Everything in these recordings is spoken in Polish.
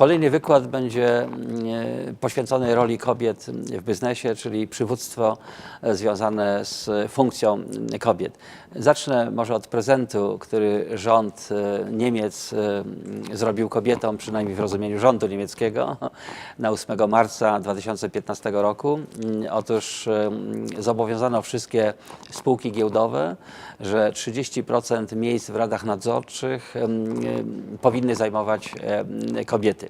Kolejny wykład będzie mm, e, poświęcony roli kobiet w biznesie, czyli przywództwo e, związane z funkcją mm, kobiet. Zacznę może od prezentu, który rząd e, Niemiec mm, zrobił kobietom, przynajmniej w rozumieniu rządu niemieckiego, na 8 marca 2015 roku. Otóż zobowiązano wszystkie spółki giełdowe, że 30% miejsc w radach nadzorczych powinny zajmować kobiety.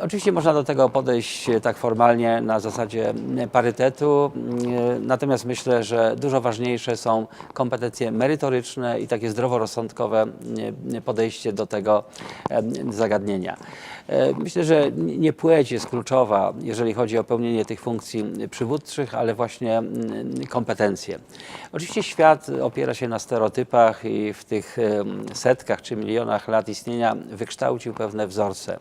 Oczywiście można do tego podejść e, tak formalnie na zasadzie m, parytetu, e, natomiast myślę, że dużo ważniejsze są kompetencje merytoryczne i takie zdroworozsądkowe m, podejście do tego zagadnienia. E, Myślę, że nie płeć jest kluczowa, jeżeli chodzi o pełnienie tych funkcji przywódczych, ale właśnie mm, kompetencje. Oczywiście świat opiera się na stereotypach i w tych setkach czy milionach lat istnienia wykształcił pewne wzorce.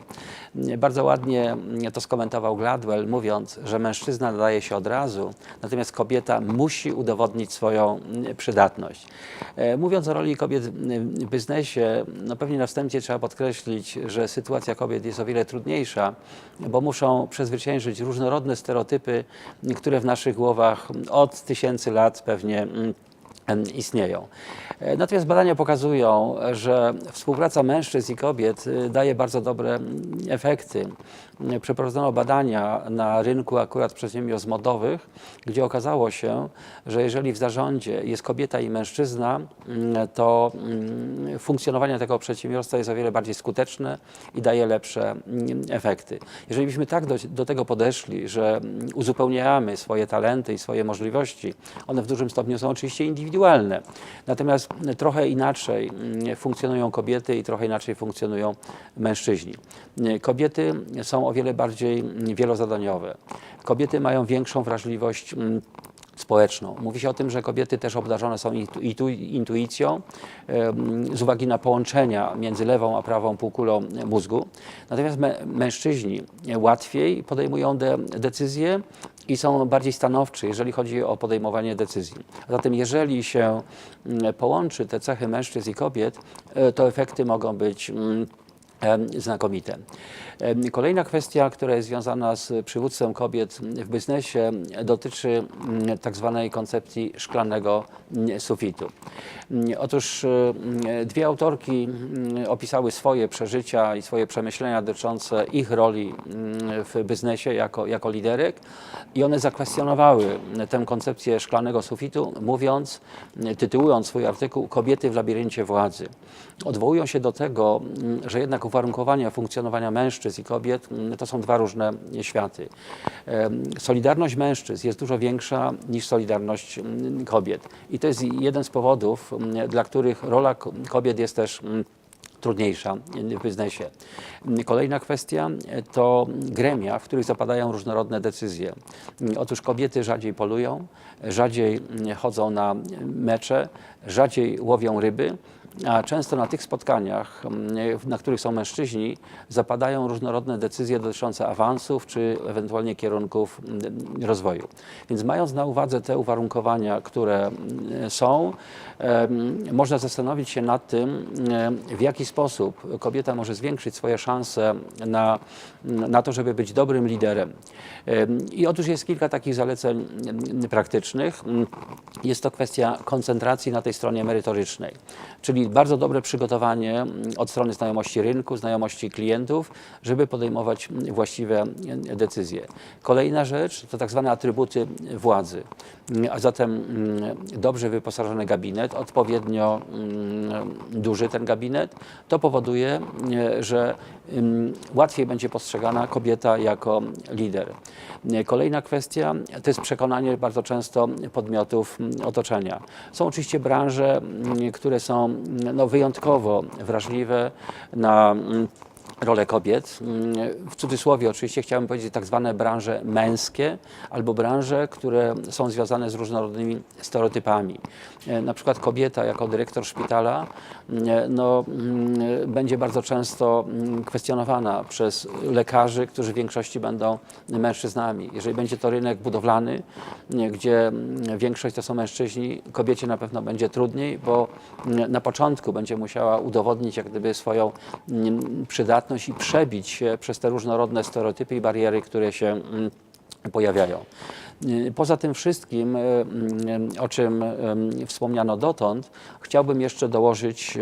Bardzo ładnie to skomentował Gladwell, mówiąc, że mężczyzna nadaje się od razu, natomiast kobieta musi udowodnić swoją przydatność. E, Mówiąc o roli kobiet w biznesie, no pewnie na wstępie trzeba podkreślić, że sytuacja kobiet jest o wiele trudniejsza, bo muszą przezwyciężyć różnorodne stereotypy, które w naszych głowach od tysięcy lat pewnie mm, istnieją. E, Natomiast badania pokazują, że współpraca mężczyzn i kobiet y, daje bardzo dobre efekty. Y, Przeprowadzono badania na rynku akurat przedsiębiorstw modowych, gdzie okazało się, że jeżeli w zarządzie jest kobieta i mężczyzna, to funkcjonowanie tego przedsiębiorstwa jest o wiele bardziej skuteczne i daje lepsze efekty. Jeżeli byśmy tak do, do tego podeszli, że uzupełniamy swoje talenty i swoje możliwości, one w dużym stopniu są oczywiście indywidualne, natomiast trochę inaczej mm, funkcjonują kobiety i trochę inaczej funkcjonują mężczyźni. Y, Kobiety są o wiele bardziej mm, wielozadaniowe. Kobiety mają większą wrażliwość mm, społeczną. Mówi się o tym, że kobiety też obdarzone są intu, intu, intuicją z uwagi na połączenia między lewą a prawą półkulą mózgu. Natomiast mę, mężczyźni łatwiej podejmują de, decyzje i są bardziej stanowczy, jeżeli chodzi o podejmowanie decyzji. Zatem jeżeli się mm, połączy te cechy mężczyzn i kobiet, e, to efekty mogą być mm, znakomite. Kolejna kwestia, która jest związana z przywództwem kobiet w biznesie, dotyczy mm, tak zwanej koncepcji szklanego mm, sufitu. Mm, Otóż dwie autorki opisały swoje przeżycia i swoje przemyślenia dotyczące ich roli w biznesie jako, jako liderek i one zakwestionowały tę koncepcję szklanego sufitu, mówiąc, tytułując swój artykuł Kobiety w labiryncie władzy. Odwołują się do tego, że jednak uwarunkowania funkcjonowania mężczyzn i kobiet mm, to są dwa różne światy. Solidarność mężczyzn jest dużo większa niż solidarność mm, kobiet. I to jest jeden z powodów, mm, dla których rola ko- kobiet jest też trudniejsza w biznesie. Kolejna kwestia to gremia, w których zapadają różnorodne decyzje. Otóż kobiety rzadziej polują, rzadziej chodzą na mecze, rzadziej łowią ryby, a często na tych spotkaniach, na których są mężczyźni, zapadają różnorodne decyzje dotyczące awansów czy ewentualnie kierunków rozwoju. Więc mając na uwadze te uwarunkowania, które są, em, można zastanowić się nad tym, w jaki sposób kobieta może zwiększyć swoje szanse na, na to, żeby być dobrym liderem. Em, I otóż jest kilka takich zaleceń praktycznych. Jest to kwestia koncentracji na tej stronie merytorycznej, czyli bardzo dobre przygotowanie od strony znajomości rynku, znajomości klientów, żeby podejmować właściwe decyzje. Kolejna rzecz to tak zwane atrybuty władzy, a zatem mm, dobrze wyposażony gabinet, odpowiednio mm, duży ten gabinet, to powoduje, że łatwiej będzie postrzegana kobieta jako lider. Kolejna kwestia to jest przekonanie bardzo często podmiotów mm, otoczenia. Są oczywiście branże, mm, które są mm, no, wyjątkowo wrażliwe na mm, rolę kobiet. Mm, W cudzysłowie oczywiście chciałbym powiedzieć tak zwane branże męskie albo branże, które są związane z różnorodnymi stereotypami. E, Na przykład kobieta jako dyrektor szpitala mm, no, mm, będzie bardzo często kwestionowana przez lekarzy, którzy w większości będą mężczyznami. Jeżeli będzie to rynek budowlany, gdzie większość to są mężczyźni, kobiecie na pewno będzie trudniej, bo na początku będzie musiała udowodnić jak gdyby swoją przydatność delikatność i przebić się przez te różnorodne stereotypy i bariery, które się mm, pojawiają. Y, Poza tym wszystkim, y, y, o czym wspomniano dotąd, chciałbym jeszcze dołożyć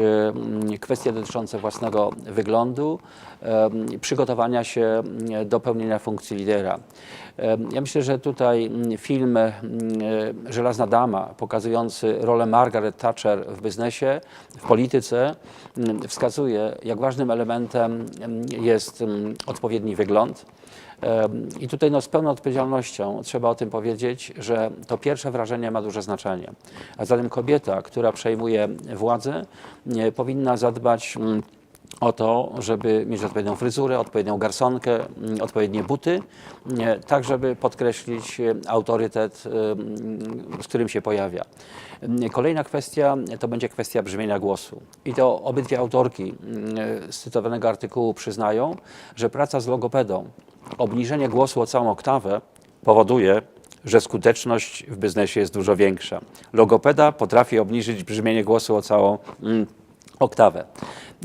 kwestie dotyczące własnego wyglądu, przygotowania się do pełnienia funkcji lidera. Ja myślę, że tutaj film Żelazna Dama, pokazujący rolę Margaret Thatcher w biznesie, w polityce, wskazuje, jak ważnym elementem jest odpowiedni wygląd. I tutaj no, z pełną odpowiedzialnością trzeba o tym powiedzieć, że to pierwsze wrażenie ma duże znaczenie. A zatem kobieta, która przejmuje władzę, powinna zadbać mm, o to, żeby mieć odpowiednią fryzurę, odpowiednią garsonkę, mm, odpowiednie buty, tak żeby podkreślić e, autorytet, z którym się pojawia. Kolejna kwestia to będzie kwestia brzmienia głosu. I to obydwie autorki mm, z cytowanego artykułu przyznają, że praca z logopedą, obniżenie głosu o całą oktawę powoduje, że skuteczność w biznesie jest dużo większa. Logopeda potrafi obniżyć brzmienie głosu o całą mm, oktawę.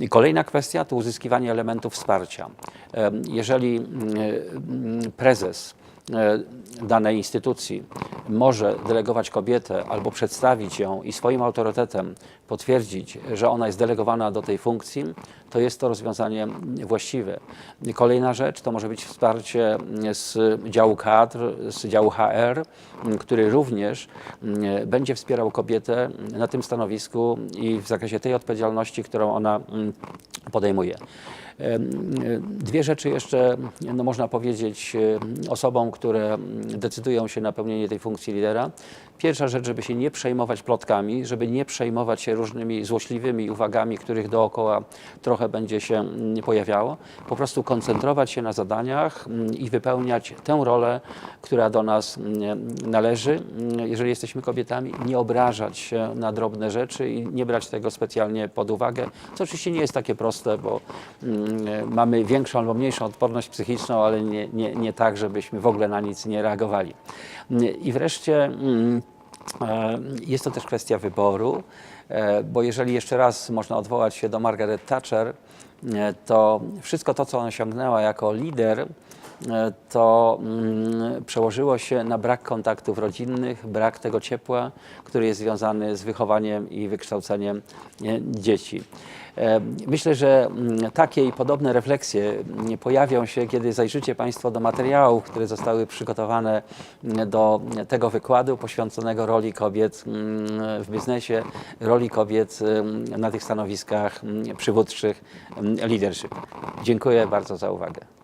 I kolejna kwestia to uzyskiwanie elementów wsparcia. Em, Jeżeli mm, mm, prezes e, danej instytucji może delegować kobietę albo przedstawić ją i swoim autorytetem potwierdzić, że ona jest delegowana do tej funkcji, to jest to rozwiązanie właściwe. Kolejna rzecz to może być wsparcie z działu kadr, z działu HR, który również mm, będzie wspierał kobietę na tym stanowisku i w zakresie tej odpowiedzialności, którą ona mm, podejmuje. Dwie rzeczy jeszcze no można powiedzieć em, osobom, które decydują się na pełnienie tej funkcji lidera. Pierwsza rzecz, żeby się nie przejmować plotkami, żeby nie przejmować się różnymi złośliwymi uwagami, których dookoła trochę będzie się mm, pojawiało. Po prostu koncentrować się na zadaniach mm, i wypełniać tę rolę, która do nas mm, należy. Jeżeli jesteśmy kobietami, nie obrażać się na drobne rzeczy i nie brać tego specjalnie pod uwagę, co oczywiście nie jest takie proste, bo mamy większą albo mniejszą odporność psychiczną, ale nie, nie, nie tak, żebyśmy w ogóle na nic nie reagowali. I wreszcie mm, e, jest to też kwestia wyboru, e, bo jeżeli jeszcze raz można odwołać się do Margaret Thatcher, e, to wszystko to, co ona osiągnęła jako lider, to mm, przełożyło się na brak kontaktów rodzinnych, brak tego ciepła, który jest związany z wychowaniem i wykształceniem e, dzieci. E, Myślę, że mm, takie i podobne refleksje mm, pojawią się, kiedy zajrzycie Państwo do materiałów, które zostały przygotowane do tego wykładu poświęconego roli kobiet w biznesie, roli kobiet na tych stanowiskach przywódczych leadership. Dziękuję bardzo za uwagę.